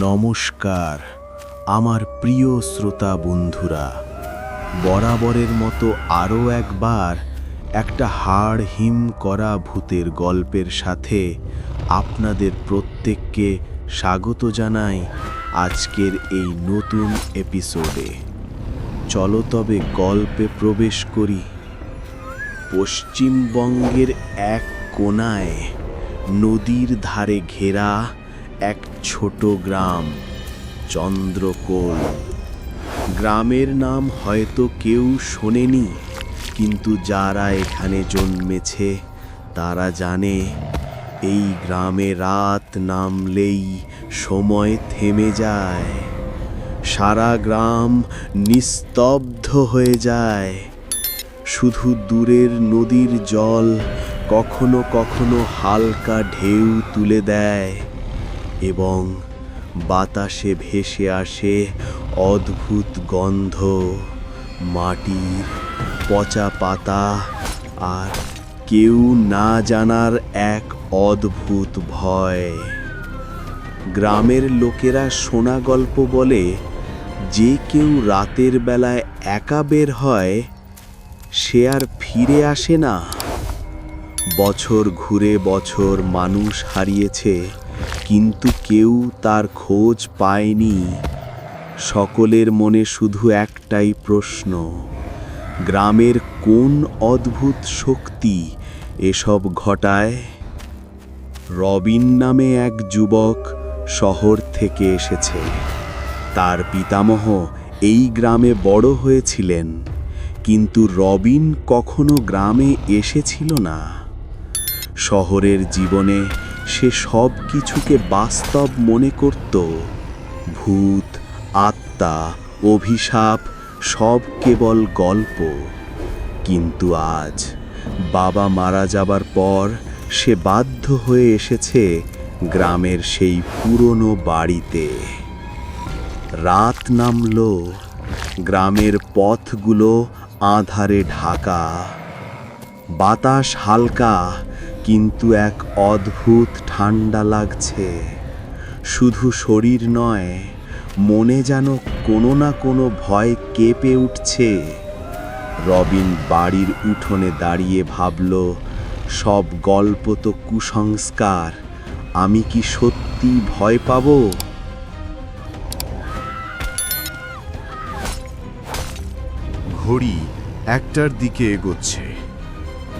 নমস্কার, আমার প্রিয় শ্রোতা বন্ধুরা। বরাবরের মতো আরও একবার একটা হাড় হিম করা ভূতের গল্পের সাথে আপনাদের প্রত্যেককে স্বাগত জানাই আজকের এই নতুন এপিসোডে। চলো তবে গল্পে প্রবেশ করি। পশ্চিমবঙ্গের এক কোনায় নদীর ধারে ঘেরা এক ছোট গ্রাম, চন্দ্রকোল। গ্রামের নাম হয়তো কেউ শোনেনি, কিন্তু যারা এখানে জন্মেছে, তারা জানে, এই গ্রামে রাত নামলেই সময় থেমে যায়। সারা গ্রাম নিস্তব্ধ হয়ে যায়। শুধু দূরের নদীর জল কখনো কখনো হালকা ঢেউ তুলে দেয়। এবং বাতাসে ভেসে আসে অদ্ভুত গন্ধ, মাটির পচা পাতা আর কেউ না জানার এক অদ্ভুত ভয়। গ্রামের লোকেরা শোনা গল্প বলে, যে কেউ রাতের বেলায় একা বের হয়, সে আর ফিরে আসে না। বছর ঘুরে বছর মানুষ হারিয়েছে কিন্তু কেউ তার খোঁজ পায়নি। সকলের মনে শুধু একটাই প্রশ্ন, গ্রামের কোন অদ্ভুত শক্তি এসব ঘটায়? রবিন নামে এক যুবক শহর থেকে এসেছে। তার পিতামহ এই গ্রামে বড় হয়েছিলেন, কিন্তু রবিন কখনো গ্রামে এসেছিল না। শহরের জীবনে সে সব কিছুকে বাস্তব মনে করত। ভূত, আত্মা, অভিশাপ, সব কেবল গল্প। কিন্তু আজ বাবা মারা যাবার পর সে বাধ্য হয়ে এসেছে গ্রামের সেই পুরনো বাড়িতে। রাত নামল, গ্রামের পথগুলো আধারে ঢাকা। বাতাস হালকা কিন্তু এক অদ্ভুত ঠান্ডা লাগছে। শুধু শরীর নয়, মনে যেন কোনো না কোনো ভয় কেঁপে উঠছে। রবিন বাড়ির উঠোনে দাঁড়িয়ে ভাবল, সব গল্প তো কুসংস্কার, আমি কি সত্যি ভয় পাবো? ঘড়ি একটার দিকে এগোচ্ছে।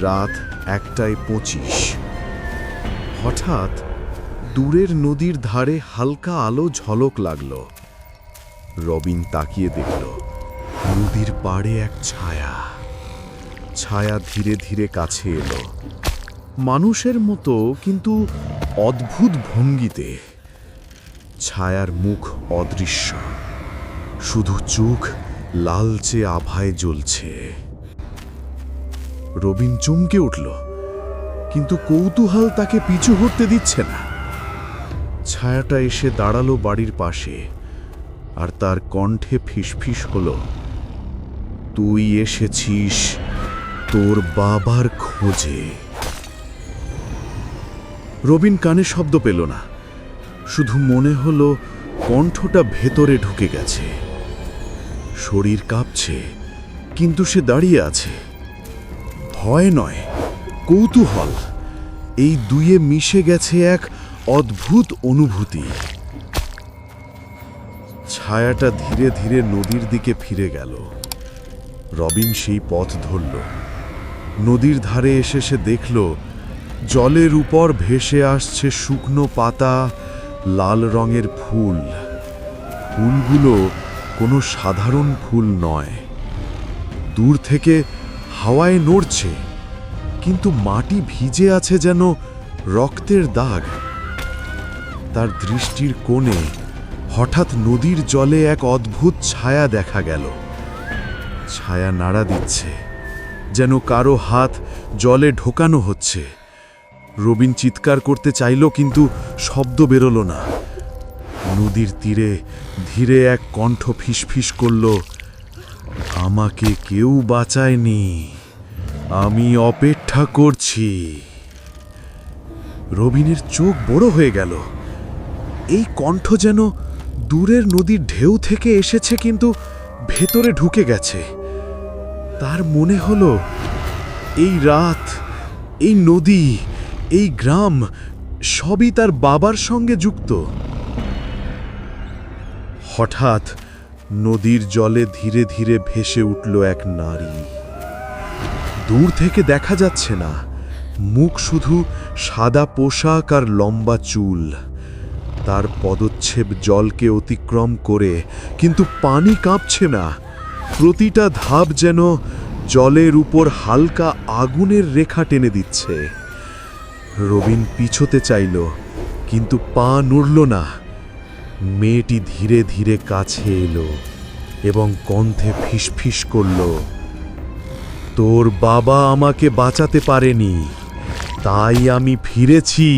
রাত একটায় পঁচিশ। হঠাৎ দূরের নদীর ধারে হালকা আলো ঝলক লাগল। রবিন তাকিয়ে দেখল, নদীর পাড়ে এক ছায়া। ছায়া ধীরে ধীরে কাছে এলো। মানুষের মতো, কিন্তু অদ্ভুত ভঙ্গিতে। ছায়ার মুখ অদৃশ্য। শুধু চোখ লালচে আভায় জ্বলছে। রবিন চমকে উঠল। কিন্তু কৌতূহল তাকে পিছু হটতে দিচ্ছে না। ছায়াটা এসে দাঁড়াল বাড়ির পাশে, আর তার কণ্ঠে ফিসফিস হলো, তুই এসেছিস তোর বাবার খোঁজে। রবিন কানে শব্দ পেল না, শুধু মনে হলো কণ্ঠটা ভেতরে ঢুকে গেছে। শরীর কাঁপছে, কিন্তু সে দাঁড়িয়ে আছে। ভয় নয়, কৌতূহল। এই দুয়ে মিশে গেছে এক অদ্ভুত অনুভূতি। ছায়াটা ধীরে ধীরে নদীর দিকে ফিরে গেল। রবিন সেই পথ ধরল। নদীর ধারে এসে সে দেখল, জলের উপর ভেসে আসছে শুকনো পাতা, লাল রঙের ফুল। ফুলগুলো কোনো সাধারণ ফুল নয়। দূর থেকে হাওয়ায় নড়ছে, কিন্তু মাটি ভিজে আছে যেন রক্তের দাগ। তার দৃষ্টির কোণে হঠাৎ নদীর জলে এক অদ্ভুত ছায়া দেখা গেল। ছায়া নাড়া দিচ্ছে, যেন কারও হাত জলে ঢোকানো হচ্ছে। রবিন চিৎকার করতে চাইল, কিন্তু শব্দ বেরোলো না। নদীর তীরে ধীরে এক কণ্ঠ ফিসফিস করল, আমাকে কেউ বাঁচায়নি। আমি অপেক্ষা করছি। রবিনের চোখ বড় হয়ে গেল। এই কণ্ঠ যেন দূরের নদীর ঢেউ থেকে এসেছে, কিন্তু ভেতরে ঢুকে গেছে। তার মনে হলো, এই রাত, এই নদী, এই গ্রাম, সবই তার বাবার সঙ্গে যুক্ত। হঠাৎ নদীর জলে ধীরে ধীরে ভেসে উঠল এক নারী। দূর থেকে দেখা যাচ্ছে না। মুখ শুধু সাদা পোশাক আর লম্বা চুল। তার পদচ্ছেপ জলকে অতিক্রম করে, কিন্তু পানি কাঁপছে না। প্রতিটা ধাপ যেন জলের উপর হালকা আগুনের রেখা টেনে দিচ্ছে। রবিন পিছোতে চাইল, কিন্তু পা নড়ল না। মেয়েটি ধীরে ধীরে কাছে এলো এবং কণ্ঠে ফিসফিস করল। তোর বাবা আমাকে বাঁচাতে পারেনি। তাই আমি ফিরেছি।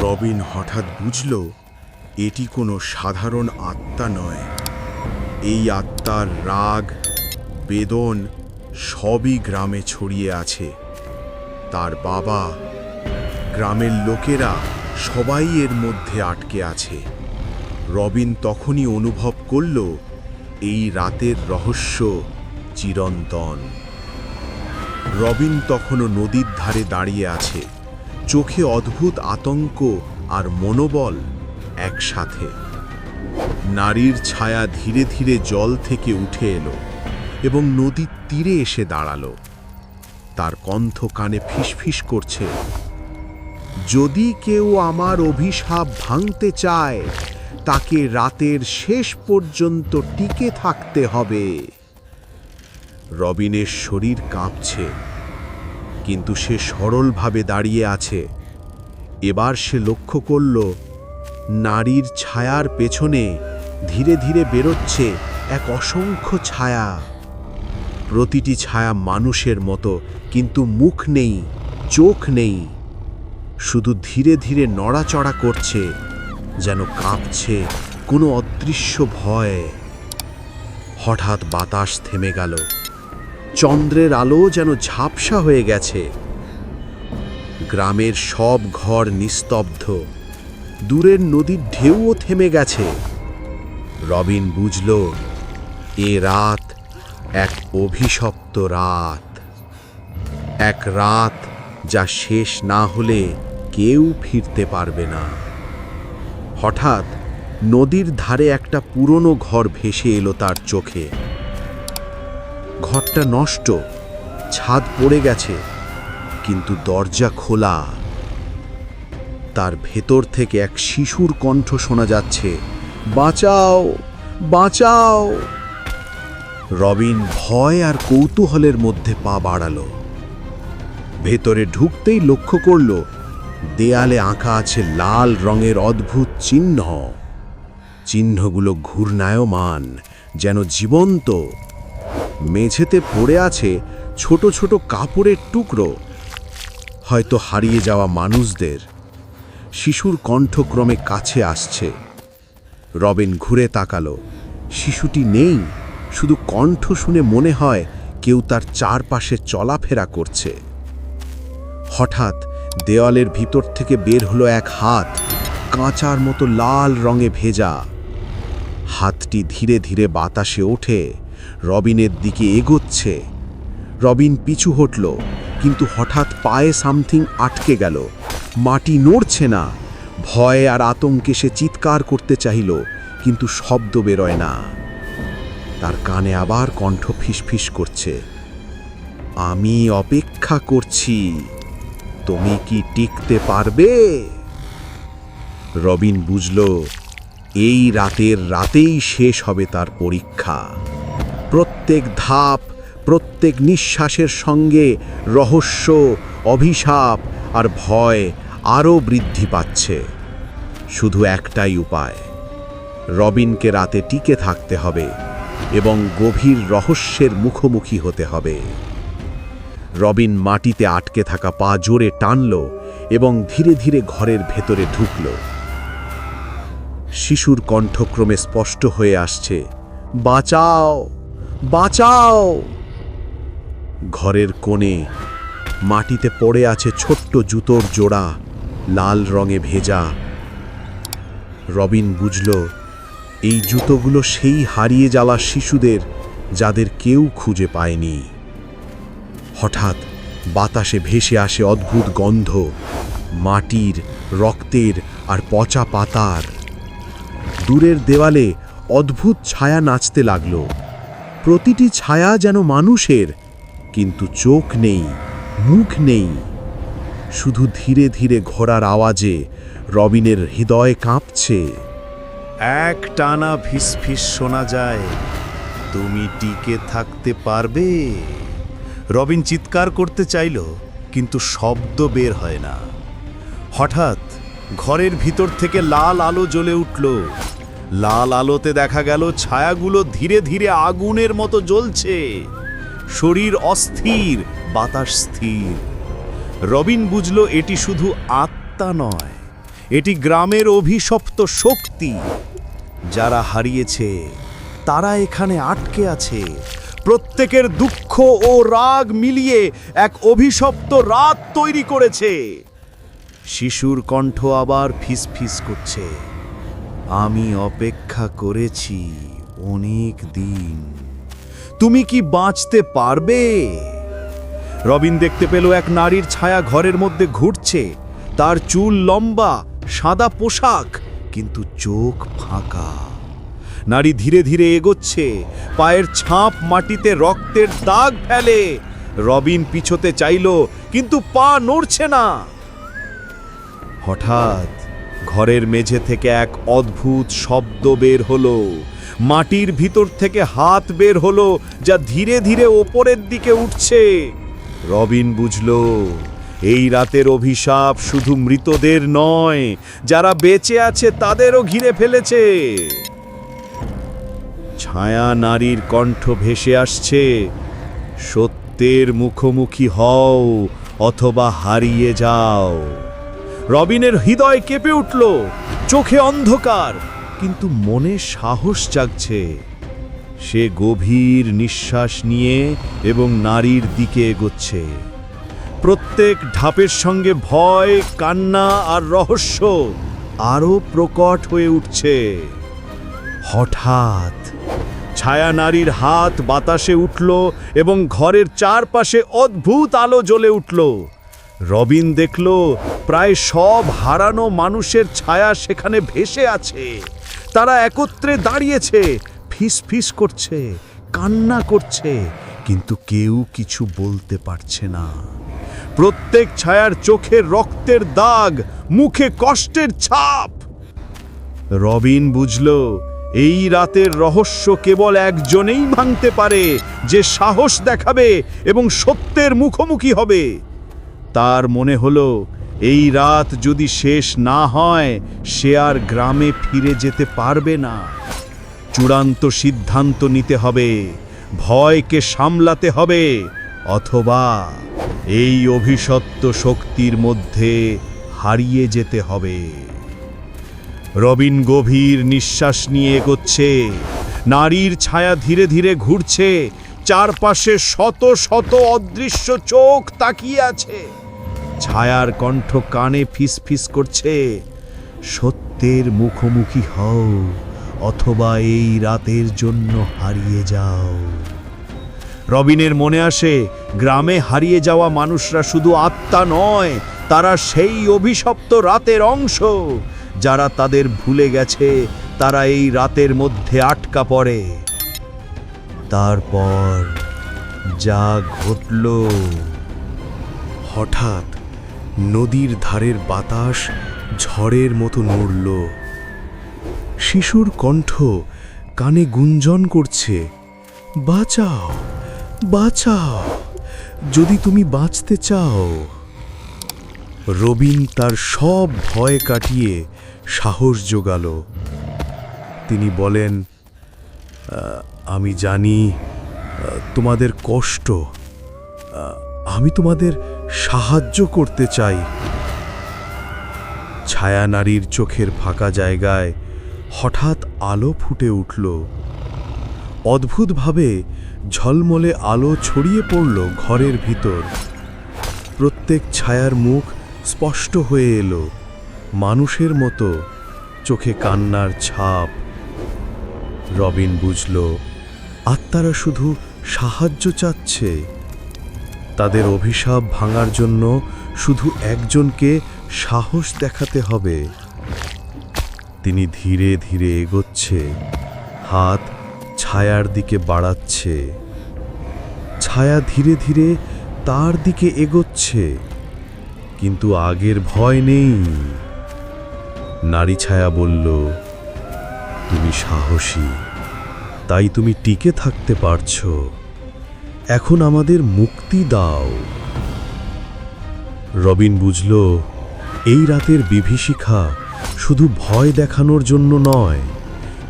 রবিন হঠাৎ বুঝল, এটি কোনো সাধারণ আত্মা নয়। এই আত্মার রাগ, বেদন সবই গ্রামে ছড়িয়ে আছে। তার বাবা, গ্রামের লোকেরা সবাই এর মধ্যে আটকে আছে। রবিন তখনই অনুভব করল, এই রাতের রহস্য চিরন্তন। রবিন তখনও নদীর ধারে দাঁড়িয়ে আছে। চোখে অদ্ভুত আতঙ্ক আর মনোবল একসাথে। নারীর ছায়া ধীরে ধীরে জল থেকে উঠে এলো এবং নদীর তীরে এসে দাঁড়াল। তার কণ্ঠ কানে ফিসফিস করছে, যদি কেউ আমার অভিশাপ ভাঙতে চায়, তাকে রাতের শেষ পর্যন্ত টিকে থাকতে হবে। রবিনের শরীর কাঁপছে, কিন্তু সে সরলভাবে দাঁড়িয়ে আছে। এবার সে লক্ষ্য করল, নারীর ছায়ার পেছনে ধীরে ধীরে বেরোচ্ছে এক অসংখ্য ছায়া। প্রতিটি ছায়া মানুষের মতো, কিন্তু মুখ নেই, চোখ নেই। শুধু ধীরে ধীরে নড়াচড়া করছে, যেন কাঁপছে কোনো অদৃশ্য ভয়। হঠাৎ বাতাস থেমে গেল। চন্দ্রের আলো যেন ঝাপসা হয়ে গেছে। গ্রামের সব ঘর নিস্তব্ধ। দূরের নদীর ঢেউও থেমে গেছে। রবিন বুঝল, এ রাত এক অভিশপ্ত রাত। এক রাত যা শেষ না হলে কেউ ফিরতে পারবে না। হঠাৎ নদীর ধারে একটা পুরনো ঘর ভেসে এলো তার চোখে। ঘরটা নষ্ট, ছাদ পড়ে গেছে, কিন্তু দরজা খোলা। তার ভেতর থেকে এক শিশুর কণ্ঠ শোনা যাচ্ছে, বাঁচাও বাঁচাও! রবিন ভয় আর কৌতূহলের মধ্যে পা বাড়ালো। ভেতরে ঢুকতেই লক্ষ্য করল, দেয়ালে আঁকা আছে লাল রঙের অদ্ভুত চিহ্ন। চিহ্নগুলো ঘূর্ণায়মান, যেন জীবন্ত। মেঝেতে পড়ে আছে ছোট ছোট কাপড়ের টুকরো। হয়তো হারিয়ে যাওয়া মানুষদের। শিশুর কণ্ঠক্রমে কাছে আসছে। রবিন ঘুরে তাকালো। শিশুটি নেই, শুধু কণ্ঠ শুনে মনে হয় কেউ তার চারপাশে চলাফেরা করছে। হঠাৎ দেওয়ালের ভিতর থেকে বের হলো এক হাত, কাঁচার মতো লাল রঙে ভেজা। হাতটি ধীরে ধীরে বাতাসে ওঠে। রবিনের দিকে এগোচ্ছে। রবিন পিছু হটল, কিন্তু হঠাৎ পায়ে সামথিং আটকে গেল। মাটি নড়ছে না। ভয় আর আতঙ্কে সে চিৎকার করতে চাইল, কিন্তু শব্দ বেরোয় না। তার কানে আবার কণ্ঠ ফিসফিস করছে। আমি অপেক্ষা করছি। তুমি কি টিকতে পারবে? রবিন বুঝল, এই রাতের রাতেই শেষ হবে তার পরীক্ষা। প্রত্যেক ধাপ, প্রত্যেক নিঃশ্বাসের সঙ্গে রহস্য, অভিশাপ আর ভয় আরও বৃদ্ধি পাচ্ছে। শুধু একটাই উপায়, রবিনকে রাতে টিকে থাকতে হবে এবং গভীর রহস্যের মুখোমুখি হতে হবে। রবিন মাটিতে আটকে থাকা পা জোরে টানল এবং ধীরে ধীরে ঘরের ভেতরে ঢুকল। শিশুর কণ্ঠক্রমে স্পষ্ট হয়ে আসছে, বাঁচাও! বাঁচাও। ঘরের কোণে মাটিতে পড়ে আছে ছোট্ট জুতোর জোড়া, লাল রঙে ভেজা। রবিন বুঝল, এই জুতোগুলো সেই হারিয়ে যাওয়া শিশুদের যাদের কেউ খুঁজে পায়নি। হঠাৎ বাতাসে ভেসে আসে অদ্ভুত গন্ধ, মাটির, রক্তের আর পচা পাতার। দূরের দেওয়ালে অদ্ভুত ছায়া নাচতে লাগল। প্রতিটি ছায়া যেন মানুষের, কিন্তু চোখ নেই, মুখ নেই। শুধু ধীরে ধীরে ঘোড়ার আওয়াজে রবিনের হৃদয় কাঁপছে। এক টানা ফিসফিস শোনা যায়, তুমি টিকে থাকতে পারবে? রবিন চিৎকার করতে চাইল, কিন্তু শব্দ বের হয় না। হঠাৎ ঘরের ভিতর থেকে লাল আলো জ্বলে উঠল। লাল আলোতে দেখা গেল ছায়াগুলো ধীরে ধীরে আগুনের মতো জ্বলছে। শরীর অস্থির, বাতাস স্থির। রবিন বুঝল এটি শুধু আত্মা নয়, এটি গ্রামের অভিশপ্ত শক্তি। যারা হারিয়েছে, তারা এখানে আটকে আছে। প্রত্যেকের দুঃখ ও রাগ মিলিয়ে এক অভিশপ্ত রাত তৈরি করেছে। শিশুর কণ্ঠ আবার ফিসফিস করছে। আমি অপেক্ষা করেছি অনেক দিন। তুমি কি বাঁচতে পারবে? রবিন দেখতে পেল এক নারীর ছায়া ঘরের মধ্যে ঘুরছে। তার চুল লম্বা, সাদা পোশাক, কিন্তু চোখ ফাঁকা। নারী ধীরে ধীরে এগোচ্ছে, পায়ের ছাপ মাটিতে রক্তের দাগ ফেলে। রবিন পিছোতে চাইল, কিন্তু পা নড়ছে না। হঠাৎ ঘরের মেঝে থেকে এক অদ্ভুত শব্দ বের হলো। মাটির ভিতর থেকে হাত বের হলো, যা ধীরে ধীরে ওপরের দিকে উঠছে। রবিন বুঝল, এই রাতের অভিশাপ শুধু মৃতদের নয়, যারা বেঁচে আছে তাদেরও ঘিরে ফেলেছে। ছায়া নারীর কণ্ঠ ভেসে আসছে, সত্যের মুখোমুখি হও অথবা হারিয়ে যাও। রবিনের হৃদয় কেঁপে উঠল, চোখে অন্ধকার, কিন্তু মনে সাহস জাগছে। সে গভীর নিঃশ্বাস নিয়ে এবং নারীর দিকে এগোচ্ছে। প্রত্যেক ধাপের সঙ্গে ভয়, কান্না আর রহস্য আরও প্রকট হয়ে উঠছে। হঠাৎ ছায়া নারীর হাত বাতাসে উঠল এবং ঘরের চারপাশে অদ্ভুত আলো জ্বলে উঠল। রবিন দেখল, প্রায় সব হারানো মানুষের ছায়া সেখানে ভেসে আছে। তারা একত্রে দাঁড়িয়েছে, ফিস ফিস করছে, কান্না করছে, কিন্তু কেউ কিছু বলতে পারছে না। প্রত্যেক ছায়ার চোখে রক্তের দাগ, মুখে কষ্টের ছাপ। রবিন বুঝল, এই রাতের রহস্য কেবল একজনেই ভাঙতে পারে, যে সাহস দেখাবে এবং সত্যের মুখোমুখি হবে। তার মনে হলো, এই রাত যদি শেষ না হয়, সে আর গ্রামে ফিরে যেতে পারবে না। চূড়ান্ত সিদ্ধান্ত নিতে হবে, ভয়কে সামলাতে হবে, অথবা এই অভিশপ্ত শক্তির মধ্যে হারিয়ে যেতে হবে। রবিন গভীর নিঃশ্বাস নিয়ে এগোচ্ছে, নারীর ছায়া ধীরে ধীরে ঘুরছে, চারপাশে শত শত অদৃশ্য চোখ তাকিয়ে আছে। ছায়ার কণ্ঠ কানে ফিসফিস করছে। সত্যের মুখোমুখি হও, অথবা এই রাতের জন্য হারিয়ে যাও। রবিনের মনে আসে, গ্রামে হারিয়ে যাওয়া মানুষরা শুধু আত্মা নয়, তারা সেই অভিশপ্ত রাতের অংশ। যারা তাদের ভুলে গেছে, তারা এই রাতের মধ্যে আটকা পড়ে। তারপর যা ঘটল, হঠাৎ নদীর ধারের বাতাস ঝড়ের মতো নড়ল। শিশুর কণ্ঠ কানে গুঞ্জন করছে, বাঁচাও বাঁচাও, যদি তুমি বাঁচতে চাও। রবিন তার সব ভয় কাটিয়ে সাহস জোগাল। তিনি বলেন আমি জানি তোমাদের কষ্ট আমি তোমাদের সাহায্য করতে চাই। ছায়া নারীর চোখের ফাঁকা জায়গায় হঠাৎ আলো ফুটে উঠল। অদ্ভুতভাবে ঝলমলে আলো ছড়িয়ে পড়ল ঘরের ভিতর। প্রত্যেক ছায়ার মুখ স্পষ্ট হয়ে এলো। মানুষের মতো চোখে কান্নার ছাপ। রবিন বুঝল, আত্মারা শুধু সাহায্য চাচ্ছে। তাদের অভিশাপ ভাঙার জন্য শুধু একজনকে সাহস দেখাতে হবে। তিনি ধীরে ধীরে এগোচ্ছে, হাত ছায়ার দিকে বাড়াচ্ছে। ছায়া ধীরে ধীরে তার দিকে এগোচ্ছে, কিন্তু আগের ভয় নেই। নারী ছায়া বলল, তুমি সাহসী, তাই তুমি টিকে থাকতে পারছ। এখন আমাদের মুক্তি দাও। রবিন বুঝল, এই রাতের বিভীষিকা শুধু ভয় দেখানোর জন্য নয়,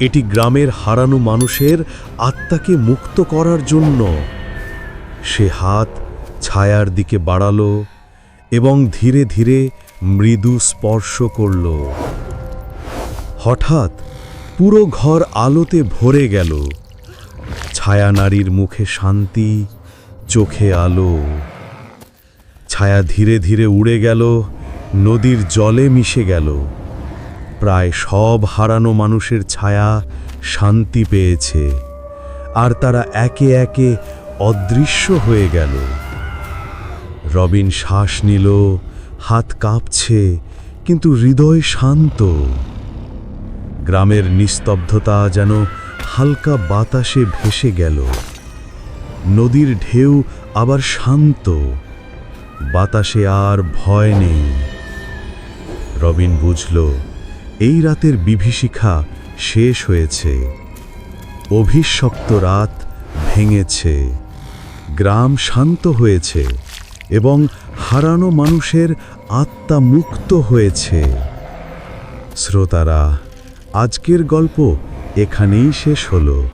এটি গ্রামের হারানো মানুষের আত্মাকে মুক্ত করার জন্য। সে হাত ছায়ার দিকে বাড়ালো এবং ধীরে ধীরে মৃদু স্পর্শ করল। হঠাৎ পুরো ঘর আলোতে ভরে গেল। ছায়া নারীর মুখে শান্তি, চোখে আলো। ছায়া ধীরে ধীরে উড়ে গেল, নদীর জলে মিশে গেল। প্রায় সব হারানো মানুষের ছায়া শান্তি পেয়েছে, আর তারা একে একে অদৃশ্য হয়ে গেল। রবিন শ্বাস নিল, হাত কাঁপছে, কিন্তু হৃদয় শান্ত। গ্রামের নিস্তব্ধতা যেন হালকা বাতাসে ভেসে গেল। নদীর ঢেউ আবার শান্ত। বাতাসে আর ভয় নেই। রবিন বুঝল, এই রাতের বিভীষিকা শেষ হয়েছে। অভিশপ্ত রাত ভেঙেছে। গ্রাম শান্ত হয়েছে এবং হারানো মানুষের আত্মা মুক্ত হয়েছে। শ্রোতারা আজকের গল্প এখানেই শেষ হলো।